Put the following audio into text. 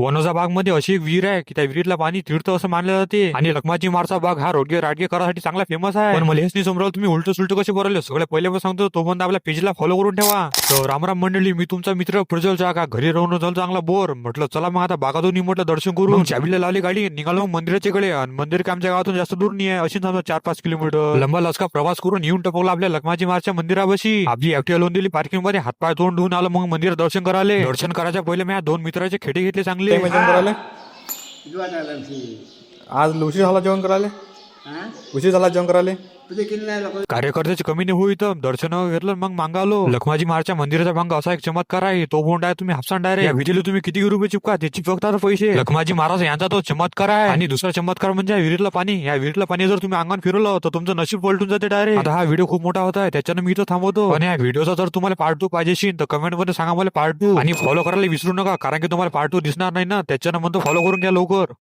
वनोजा बागमध्ये अशी एक विहीर आहे की त्या विहिरीतला पाणी तीर्थ असं मानलं जाते. आणि लखमाची मारचा बाग हा रोडगे राडगे करासाठी चांगला फेमस आहे. पण मला हेच नाही समजावलं तुम्ही उलट सुलट कसे बोलले सगळे पहिले पण सांगतो तो पण आपल्या पेजला फॉलो करून ठेवा. तर रामराम मंडळी मी तुमचा मित्र प्रज्वल का घरी राहून झालं चांगला बोर. म्हटलं चला मग आता बागातून म्हटलं दर्शन करू. मग चाबीला लावली गाडी निघालो मग मंदिराच्या कडे आणि मंदिर काय आमच्या गावातून जास्त दूर नाही आहे अशी समजा चार पाच किलोमीटर. लंबा लचका प्रवास करून येऊन टपवला आपल्या लखमाची मारच्या मंदिरापाशी. आपली ऍक्टिव्ह लावून दिली पार्किंगमध्ये हातपाय तोंड धुवून आलं मग मंदिर दर्शन करायला दर्शन करायच्या पहिले मी दोन मित्राचे खेटे घेतले चांगले. जेवण करायला जुवान आला ती. आज उशीर झाला जेवण करायला? उशीर झाला जेवण करायला? कार्यकर्त्याची कमी नाही होई तर दर्शन घेतलं मग मागालो लखमाजी महाराजच्या मंदिराचा भांग असा एक चमत्कार आहे. तो बोंड आहे तुम्ही हापसान डायरेक्ट विजेला विहिरीला तुम्ही किती रुपये चिपका? त्याची फक्त पैसे. लखमाजी महाराज यांचा तो चमत्कार आहे. आणि दुसरा चमत्कार म्हणजे विहिरीतलं पाणी. या विहिरीतलं पाणी जर तुम्ही अंगण फिरवलं तर तुमचं नशीब पलटून जाते डायरेक्ट आता हा व्हिडिओ खूप मोठा होता त्याच्यानं मी तो थांबवतो. आणि या व्हिडिओचा जर तुम्हाला पार्ट टू पाहिजे तर कमेंटमध्ये सांगा मला पार्ट टू आणि फॉलो करायला विसरू नका कारण की तुम्हाला पार्ट टू दिसणार नाही ना. त्याच्यानं म्हणतो फॉलो करून घ्या लवकर.